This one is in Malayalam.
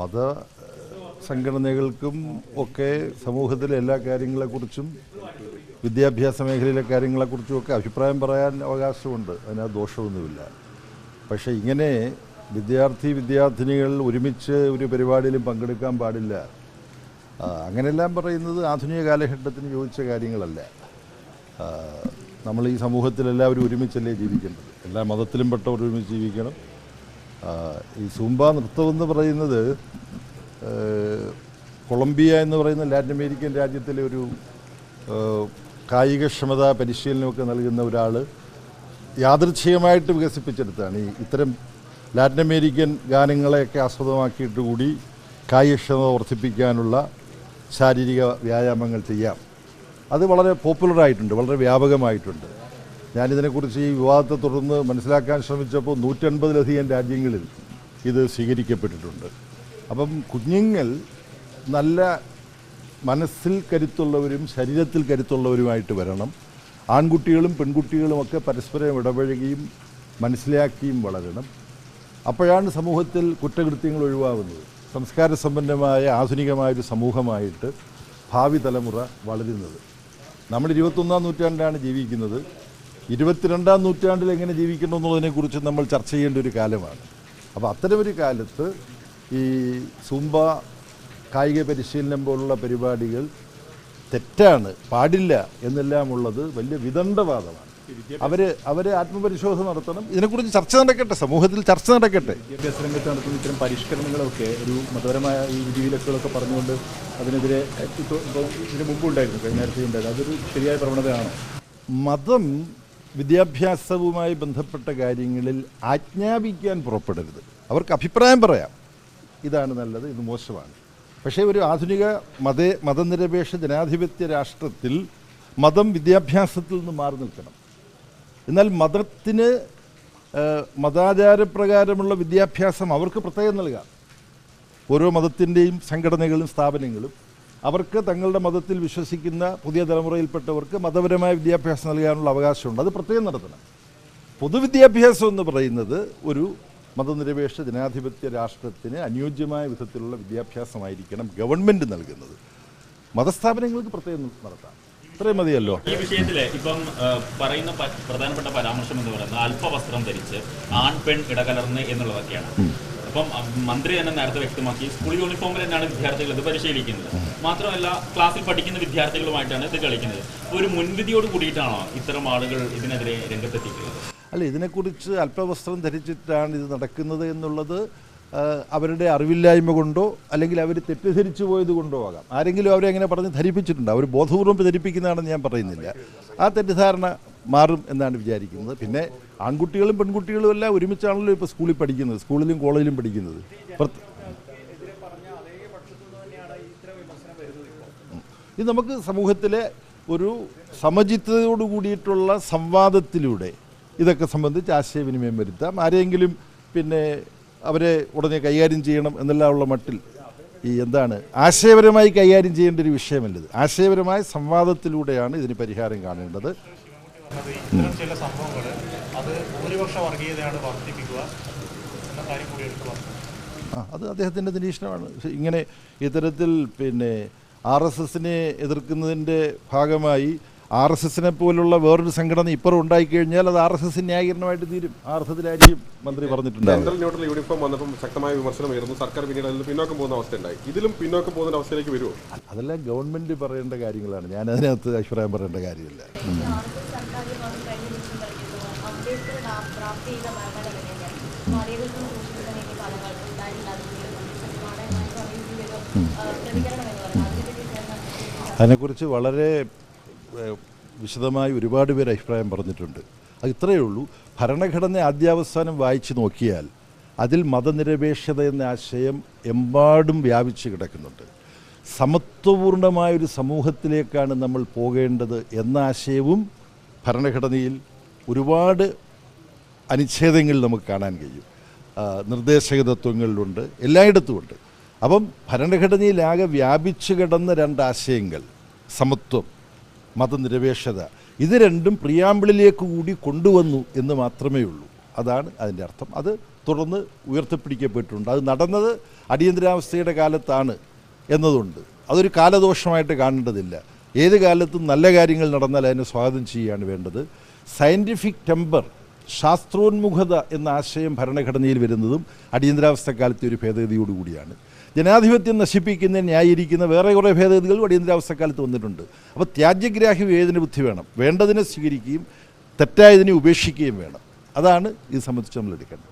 മത സംഘടനകൾക്കും ഒക്കെ സമൂഹത്തിലെ എല്ലാ കാര്യങ്ങളെക്കുറിച്ചും വിദ്യാഭ്യാസ മേഖലയിലെ കാര്യങ്ങളെക്കുറിച്ചും ഒക്കെ അഭിപ്രായം പറയാൻ അവകാശമുണ്ട്. അതിനകത്ത് ദോഷമൊന്നുമില്ല. പക്ഷേ ഇങ്ങനെ വിദ്യാർത്ഥി വിദ്യാർത്ഥിനികൾ ഒരുമിച്ച് ഒരു പരിപാടിയിലും പങ്കെടുക്കാൻ പാടില്ല. അങ്ങനെയെല്ലാം പറയുന്നത് ആധുനിക കാലഘട്ടത്തിന് ചോദിച്ച കാര്യങ്ങളല്ല. നമ്മൾ ഈ സമൂഹത്തിൽ എല്ലാവരും ഒരുമിച്ചല്ലേ ജീവിക്കേണ്ടത്? എല്ലാ മതത്തിലും പെട്ടവർ ഒരുമിച്ച് ജീവിക്കണം. ഈ സൂംബ നൃത്തമെന്ന് പറയുന്നത് കൊളംബിയ എന്ന് പറയുന്ന ലാറ്റിൻ അമേരിക്കൻ രാജ്യത്തിലെ ഒരു കായികക്ഷമത പരിശീലനമൊക്കെ നൽകുന്ന ഒരാൾ യാദൃച്ഛികമായിട്ട് വികസിപ്പിച്ചെടുത്താണ് ഈ ഇത്തരം ലാറ്റിൻ അമേരിക്കൻ ഗാനങ്ങളെയൊക്കെ ആസ്പദമാക്കിയിട്ട് കൂടി കായികക്ഷമത വർദ്ധിപ്പിക്കാനുള്ള ശാരീരിക വ്യായാമങ്ങൾ ചെയ്യാം. അത് വളരെ പോപ്പുലറായിട്ടുണ്ട് വളരെ വ്യാപകമായിട്ടുണ്ട്. ഞാനിതിനെക്കുറിച്ച് ഈ വിവാദത്തെ തുടർന്ന് മനസ്സിലാക്കാൻ ശ്രമിച്ചപ്പോൾ നൂറ്റൻപതിലധികം രാജ്യങ്ങളിൽ ഇത് സ്വീകരിക്കപ്പെട്ടിട്ടുണ്ട്. അപ്പം കുഞ്ഞുങ്ങൾ നല്ല മനസ്സിൽ കരുത്തുള്ളവരും ശരീരത്തിൽ കരുത്തുള്ളവരുമായിട്ട് വരണം. ആൺകുട്ടികളും പെൺകുട്ടികളുമൊക്കെ പരസ്പരം ഇടപഴകിയും മനസ്സിലാക്കിയും വളരണം. അപ്പോഴാണ് സമൂഹത്തിൽ കുറ്റകൃത്യങ്ങൾ ഒഴിവാകുന്നത്. സംസ്കാര സമ്പന്നമായ ആധുനികമായൊരു സമൂഹമായിട്ട് ഭാവി തലമുറ വളരുന്നത്. നമ്മൾ ഇരുപത്തൊന്നാം നൂറ്റാണ്ടാണ് ജീവിക്കുന്നത്. ഇരുപത്തിരണ്ടാം നൂറ്റാണ്ടിൽ എങ്ങനെ ജീവിക്കണം എന്നുള്ളതിനെക്കുറിച്ച് നമ്മൾ ചർച്ച ചെയ്യേണ്ട ഒരു കാലമാണ്. അപ്പോൾ അത്തരമൊരു കാലത്ത് ഈ സുംബ കായിക പരിശീലനം പോലുള്ള പരിപാടികൾ തെറ്റാണ് പാടില്ല എന്നെല്ലാം ഉള്ളത് വലിയ വിദണ്ഡവാദമാണ്. അവർ അവർ ആത്മപരിശോധന നടത്തണം. ഇതിനെക്കുറിച്ച് ചർച്ച നടക്കട്ടെ സമൂഹത്തിൽ ചർച്ച നടക്കട്ടെ. വിദ്യാഭ്യാസ രംഗത്ത് നടത്തുന്ന ഇത്തരം പരിഷ്കരണങ്ങളൊക്കെ ഒരു മതപരമായ ഈ വിധിവിലക്കുകളൊക്കെ പറഞ്ഞുകൊണ്ട് അതിനെതിരെ ഇപ്പോൾ ഇപ്പോൾ ഇതിന് മുമ്പ് ഉണ്ടായിരുന്നു കഴിഞ്ഞ ആഴ്ച ഉണ്ടായിരുന്നു അതൊരു ശരിയായ പ്രവണതയാണ്? മതം വിദ്യാഭ്യാസവുമായി ബന്ധപ്പെട്ട കാര്യങ്ങളിൽ ആജ്ഞാപിക്കാൻ പുറപ്പെടരുത്. അവർക്ക് അഭിപ്രായം പറയാം. ഇതാണ് നല്ലത് ഇത് മോശമാണ്. പക്ഷേ ഒരു ആധുനിക മത മതനിരപേക്ഷ ജനാധിപത്യ രാഷ്ട്രത്തിൽ മതം വിദ്യാഭ്യാസത്തിൽ നിന്ന് മാറി നിൽക്കണം. എന്നാൽ മതത്തിന് മതാചാരപ്രകാരമുള്ള വിദ്യാഭ്യാസം അവർക്ക് പ്രത്യേകം നൽകാം. ഓരോ മതത്തിന്റെയും സംഘടനകളും സ്ഥാപനങ്ങളും അവർക്ക് തങ്ങളുടെ മതത്തിൽ വിശ്വസിക്കുന്ന പുതിയ തലമുറയിൽപ്പെട്ടവർക്ക് മതപരമായ വിദ്യാഭ്യാസം നൽകാനുള്ള അവകാശമുണ്ട്. അത് പ്രത്യേകം നടത്തണം. പൊതുവിദ്യാഭ്യാസം എന്ന് പറയുന്നത് ഒരു മതനിരപേക്ഷ ജനാധിപത്യ രാഷ്ട്രത്തിന് അനുയോജ്യമായ വിധത്തിലുള്ള വിദ്യാഭ്യാസമായിരിക്കണം ഗവൺമെന്റ് നൽകുന്നത്. മതസ്ഥാപനങ്ങൾക്ക് പ്രത്യേകം നടത്താം. ഇത്രയും മതിയല്ലോ. ഈ വിഷയത്തിൽ ഇപ്പം പറയുന്ന പ്രധാനപ്പെട്ട പരാമർശം എന്ന് പറയുന്നത് അല്പവസ്ത്രം ധരിച്ച് ആൺ പെൺ ഇടകലർന്ന് എന്നുള്ളതൊക്കെയാണ്. അപ്പം മന്ത്രി തന്നെ നേരത്തെ വ്യക്തമാക്കി സ്കൂൾ യൂണിഫോമിൽ തന്നെയാണ് വിദ്യാർത്ഥികൾ ഇത് പരിശീലിക്കുന്നത്. മാത്രമല്ല ക്ലാസ്സിൽ പഠിക്കുന്ന വിദ്യാർത്ഥികളുമായിട്ടാണ് ഇത് കളിക്കുന്നത്. ഒരു മുൻവിധിയോട് കൂടിയിട്ടാണോ ഇത്തരം ആളുകൾ ഇതിനെതിരെ രംഗത്തെത്തിയിട്ടുള്ളത്? അല്ല ഇതിനെക്കുറിച്ച് അല്പവസ്ത്രം ധരിച്ചിട്ടാണ് ഇത് നടക്കുന്നത് എന്നുള്ളത് അവരുടെ അറിവില്ലായ്മ കൊണ്ടോ അല്ലെങ്കിൽ അവർ തെറ്റിദ്ധരിച്ചു പോയത് കൊണ്ടോ ആകാം. ആരെങ്കിലും അവരെ അങ്ങനെ പറഞ്ഞ് ധരിപ്പിച്ചിട്ടുണ്ട്? അവർ ബോധപൂർവം ധരിപ്പിക്കുന്നതാണെന്ന് ഞാൻ പറയുന്നില്ല. ആ തെറ്റിദ്ധാരണ മാറും എന്നാണ് വിചാരിക്കുന്നത്. പിന്നെ ആൺകുട്ടികളും പെൺകുട്ടികളും എല്ലാം ഒരുമിച്ചാണല്ലോ ഇപ്പോൾ സ്കൂളിൽ പഠിക്കുന്നത് സ്കൂളിലും കോളേജിലും പഠിക്കുന്നത്. ഇത് നമുക്ക് സമൂഹത്തിലെ ഒരു സമചിത്തതയോട് കൂടിയിട്ടുള്ള സംവാദത്തിലൂടെ ഇതൊക്കെ സംബന്ധിച്ച് ആശയവിനിമയം വരുത്താം. ആരെങ്കിലും പിന്നെ അവരെ ഉടനെ കൈകാര്യം ചെയ്യണം എന്നെല്ലാമുള്ള മട്ടിൽ ഈ എന്താണ് ആശയപരമായി കൈകാര്യം ചെയ്യേണ്ട ഒരു വിഷയമല്ലത്. ആശയപരമായ സംവാദത്തിലൂടെയാണ് ഇതിന് പരിഹാരം കാണേണ്ടത്. ഇത്തരം ചില സംഭവങ്ങൾ അത് ഭൂരിപക്ഷ വർഗീയതയാണ് വർദ്ധിപ്പിക്കുക എന്ന കാര്യം കൂടി എടുത്തു പറഞ്ഞു. ആ അത് അദ്ദേഹത്തിന്റെ നിരീക്ഷണമാണ്. ഇങ്ങനെ ഇത്തരത്തിൽ പിന്നെ ആർ എസ് എസിനെ എതിർക്കുന്നതിന്റെ ഭാഗമായി ആർ എസ് എസിനെ പോലുള്ള വേറൊരു സംഘടന ഇപ്പുറം ഉണ്ടായിക്കഴിഞ്ഞാൽ അത് ആർ എസ് എസ് ന്യായീകരണമായിട്ട് തീരും. ആ അർത്ഥത്തിലായിരിക്കും മന്ത്രി പറഞ്ഞിട്ടുണ്ട് സെൻട്രൽ ന്യൂട്രൽ യൂണിഫോം വന്നപ്പോൾ ശക്തമായ വിമർശനം ഉയർന്നു സർക്കാർ പിന്നീട് അതിൽ പിന്നോക്കം പോകുന്ന അവസ്ഥ ഉണ്ടായി ഇതിലും പിന്നോക്കം പോകുന്ന അവസ്ഥയിലേക്ക് വരുമോ അതെല്ലാം ഗവൺമെന്റ് പറയേണ്ട കാര്യങ്ങളാണ്. ഞാൻ അതിനകത്ത് അഭിപ്രായം പറയേണ്ട കാര്യമില്ല. അതിനെക്കുറിച്ച് വളരെ വിശദമായി ഒരുപാട് പേര് അഭിപ്രായം പറഞ്ഞിട്ടുണ്ട്. അത് ഇത്രയേ ഉള്ളൂ. ഭരണഘടന ആദ്യാവസാനം വായിച്ചു നോക്കിയാൽ അതിൽ മതനിരപേക്ഷത എന്ന ആശയം എമ്പാടും വ്യാപിച്ചു കിടക്കുന്നുണ്ട്. സമത്വപൂർണമായ ഒരു സമൂഹത്തിലേക്കാണ് നമ്മൾ പോകേണ്ടത് എന്ന ആശയവും ഭരണഘടനയിൽ ഒരുപാട് അനുച്ഛേദങ്ങൾ നമുക്ക് കാണാൻ കഴിയും. നിർദ്ദേശക തത്വങ്ങളിലുണ്ട് എല്ലായിടത്തുമുണ്ട്. അപ്പം ഭരണഘടനയിലാകെ വ്യാപിച്ചു കിടന്ന രണ്ടാശയങ്ങൾ സമത്വം മതനിരപേക്ഷത ഇത് രണ്ടും പ്രിയാമ്പിളിലേക്ക് കൂടി കൊണ്ടുവന്നു എന്ന് മാത്രമേ ഉള്ളൂ. അതാണ് അതിന്റെ അർത്ഥം. അത് തുടർന്ന് ഉയർത്തിപ്പിടിക്കപ്പെട്ടിട്ടുണ്ട്. അത് നടന്നത് അടിയന്തരാവസ്ഥയുടെ കാലത്താണ് എന്നതുണ്ട്. അതൊരു കാലദോഷമായിട്ട് കാണേണ്ടതില്ല. ഏത് കാലത്തും നല്ല കാര്യങ്ങൾ നടന്നാൽ അതിനെ സ്വാഗതം ചെയ്യുകയാണ് വേണ്ടത്. സയന്റിഫിക് ടെമ്പർ ശാസ്ത്രോന്മുഖത എന്ന ആശയം ഭരണഘടനയിൽ വരുന്നതും അടിയന്തരാവസ്ഥ കാലത്തെ ഒരു ഭേദഗതിയോടുകൂടിയാണ് ജനാധിപത്യം നശിപ്പിക്കുന്നതിന് ന്യായീകരിക്കുന്ന വേറെ കുറേ ഭേദഗതികളും അടിയന്തരാവസ്ഥ കാലത്ത് വന്നിട്ടുണ്ട്. അപ്പോൾ ത്യാജ്യഗ്രാഹി വിവേചന ബുദ്ധി വേണം? വേണ്ടതിനെ സ്വീകരിക്കുകയും തെറ്റായതിനെ ഉപേക്ഷിക്കുകയും വേണം. അതാണ് ഇത് സംബന്ധിച്ച് നമ്മൾ എടുക്കേണ്ടത്.